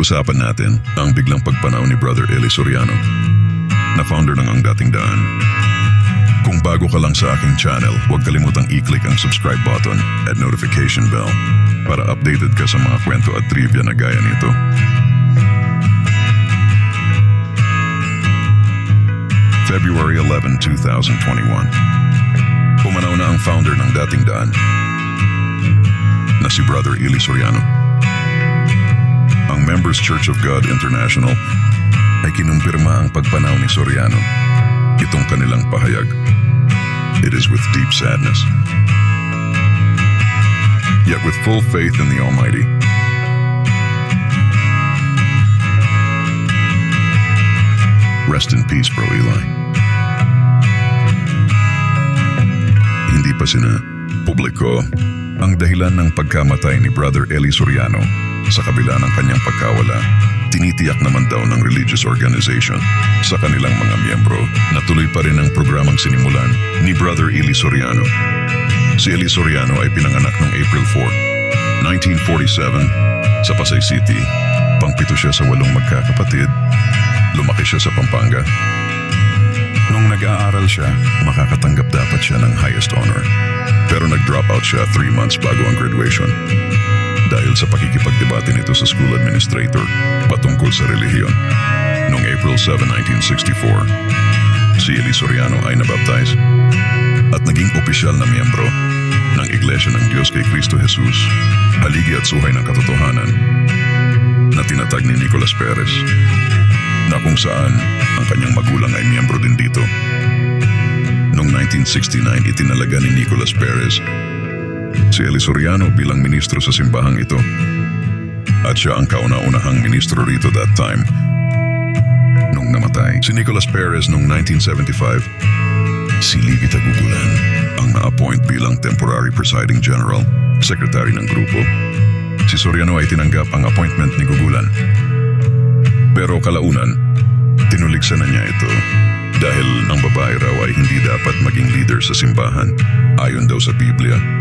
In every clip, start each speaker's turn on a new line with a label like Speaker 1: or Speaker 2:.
Speaker 1: Pag-usapan natin ang biglang pagpanaw ni Brother Eli Soriano na founder ng Ang Dating Daan. Kung bago ka lang sa aking channel, huwag kalimutang i-click ang subscribe button at notification bell para updated ka sa mga kwento at trivia na gaya nito. February 11, 2021 Pumanaw na ang founder ng Dating Daan na si Brother Eli Soriano. Ang Members Church of God International ay kinumpirma ang pagpanaw ni Soriano. Itong kanilang pahayag. It is with deep sadness. Yet with full faith in the Almighty. Rest in peace, Bro Eli. Hindi pa sina publiko ang dahilan ng pagkamatay ni Brother Eli Soriano sa kabila ng kanyang pagkawala. Tinitiyak naman daw ng religious organization sa kanilang mga miyembro na tuloy pa rin ang programang sinimulan ni Brother Eli Soriano. Si Eli Soriano ay pinanganak noong April 4, 1947 sa Pasay City. Pangpito siya sa walong magkakapatid. Lumaki siya sa Pampanga. Nung nag-aaral siya, makakatanggap dapat siya ng highest honor. Pero nag-drop out siya three months bago ang graduation. Dahil sa pakikipagdebate nito sa school administrator patungkol sa relihiyon. Noong April 7, 1964, si Eli Soriano ay nabaptize at naging opisyal na miyembro ng Iglesia ng Diyos kay Kristo Jesus, haligi at suhay ng katotohanan na tinatag ni Nicolas Perez na kung saan ang kanyang magulang ay miyembro din dito. Noong 1969, itinalaga ni Nicolas Perez si Eli Soriano bilang ministro sa simbahang ito. At siya ang kauna-unahang ministro rito that time. Nung namatay, si Nicolas Perez noong 1975, si Ligi Tagugulan ang na-appoint bilang temporary presiding general, secretary ng grupo. Si Soriano ay tinanggap ang appointment ni Gugulan. Pero kalaunan, tinuligsan na niya ito dahil ang babae raw ay hindi dapat maging leader sa simbahan ayon daw sa Biblia.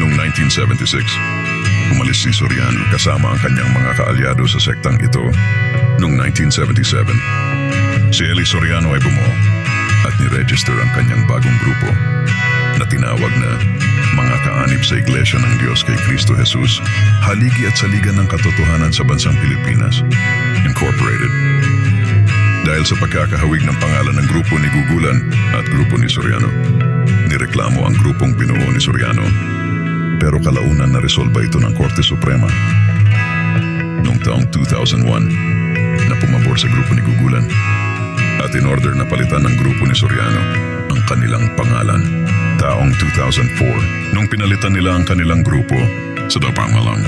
Speaker 1: Noong 1976, umalis si Soriano kasama ang kanyang mga kaalyado sa sektang ito. Noong 1977, si Eli Soriano ay bumuo at niregister ang kanyang bagong grupo na tinawag na mga kaanib sa Iglesia ng Diyos kay Kristo Jesus, haligi at saligan ng katotohanan sa bansang Pilipinas, Incorporated. Dahil sa pagkakahawig ng pangalan ng grupo ni Gugulan at grupo ni Soriano, nireklamo ang grupong binuo ni Soriano pero kalaunan na resolba ito ng Korte Suprema. Noong taong 2001, na pumabor sa grupo ni Gugulan at in order na palitan ng grupo ni Soriano ang kanilang pangalan. Taong 2004, nung pinalitan nila ang kanilang grupo sa pangalang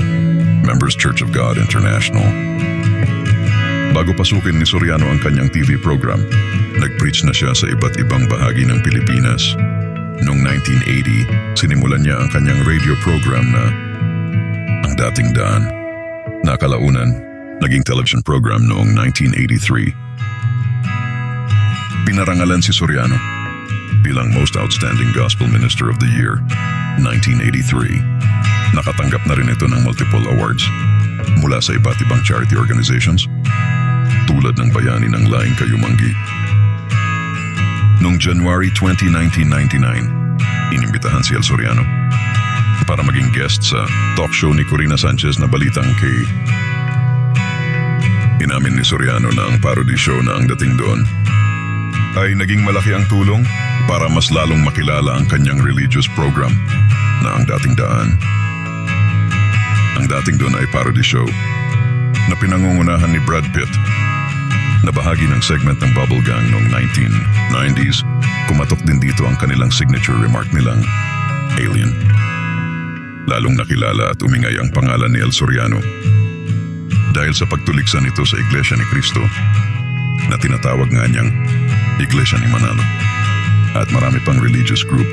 Speaker 1: Members Church of God International. Bago pasukin ni Soriano ang kanyang TV program, nag-preach na siya sa iba't ibang bahagi ng Pilipinas. Noong 1980, sinimulan niya ang kanyang radio program na Ang Dating Daan. Nakalaunan, naging television program noong 1983. Pinarangalan si Soriano bilang Most Outstanding Gospel Minister of the Year, 1983. Nakatanggap na rin ito ng multiple awards mula sa iba't ibang charity organizations tulad ng Bayani ng Laing Kayumanggi. Noong January 20, 1999, inimbitahan si El Soriano para maging guest sa talk show ni Corina Sanchez na balitang kay Inamin ni Soriano na ang parody show na ang dating doon ay naging malaki ang tulong para mas lalong makilala ang kanyang religious program na ang dating daan. Ang dating doon ay parody show na pinangungunahan ni Brad Pitt na bahagi ng segment ng Bubble Gang noong 1990s. Kumatok din dito ang kanilang signature remark nilang Alien. Lalong nakilala at umingay ang pangalan ni El Soriano dahil sa pagtuliksan nito sa Iglesia ni Cristo na tinatawag nga niyang Iglesia ni Manalo at marami pang religious group.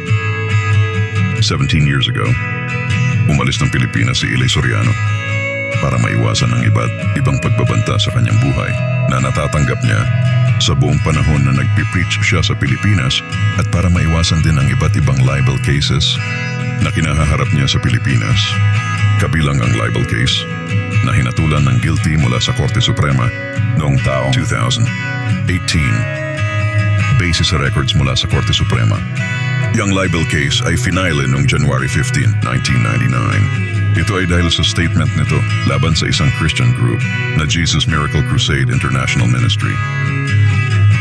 Speaker 1: 17 years ago, umalis ng Pilipinas si Eli Soriano para maiwasan ang iba't ibang pagbabanta sa kanyang buhay na natatanggap niya sa buong panahon na nagpipreach siya sa Pilipinas at para maiwasan din ang iba't ibang libel cases na kinahaharap niya sa Pilipinas, kabilang ang libel case na hinatulan ng guilty mula sa Korte Suprema noong taong 2018 base sa records mula sa Korte Suprema. Yung libel case ay finale noong January 15, 1999. Ito ay dahil sa statement nito laban sa isang Christian group na Jesus Miracle Crusade International Ministry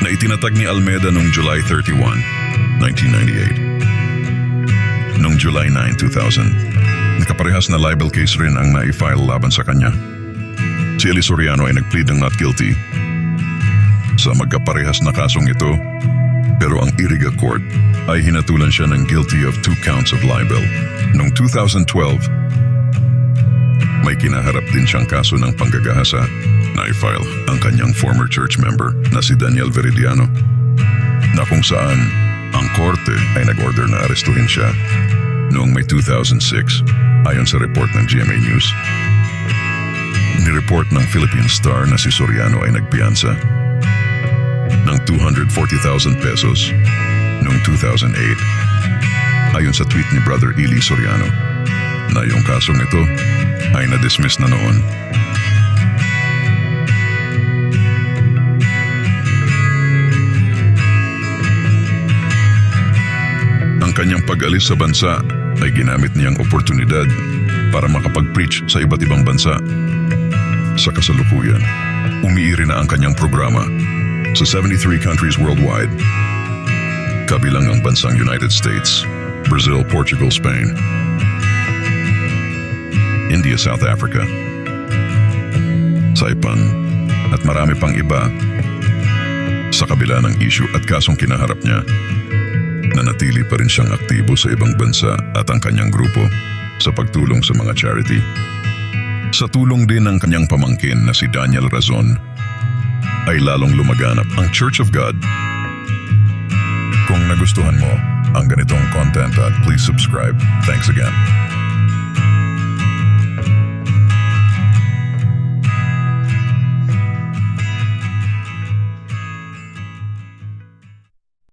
Speaker 1: na itinatag ni Almeda noong July 31, 1998. Noong July 9, 2000, nakaparehas na libel case rin ang na-file laban sa kanya. Si Eli Soriano ay nag-plead ng not guilty sa magkaparehas na kasong ito pero ang Iriga Court ay hinatulan siya ng guilty of two counts of libel. Noong 2012, may kinaharap din siyang kaso ng panggagahasa na i-file ang kanyang former church member na si Daniel Veridiano na kung saan ang korte ay nag-order na arestuhin siya noong May 2006 ayon sa report ng GMA News. Nireport ng Philippine Star na si Soriano ay nagpiyansa ng 240,000 pesos noong 2008 ayon sa tweet ni Brother Eli Soriano na yung kasong ito ay na-dismiss na noon. Ang kanyang pag-alis sa bansa ay ginamit niyang oportunidad para makapag-preach sa iba't ibang bansa. Sa kasalukuyan, umiiri na ang kanyang programa sa 73 countries worldwide, kabilang ang bansang United States, Brazil, Portugal, Spain, India, South Africa, Saipan, at marami pang iba sa kabila ng issue at kasong kinaharap niya nanatili pa rin siyang aktibo sa ibang bansa at ang kanyang grupo sa pagtulong sa mga charity. Sa tulong din ng kanyang pamangkin na si Daniel Razon, ay lalong lumaganap ang Church of God. Kung nagustuhan mo ang ganitong content at please subscribe. Thanks again.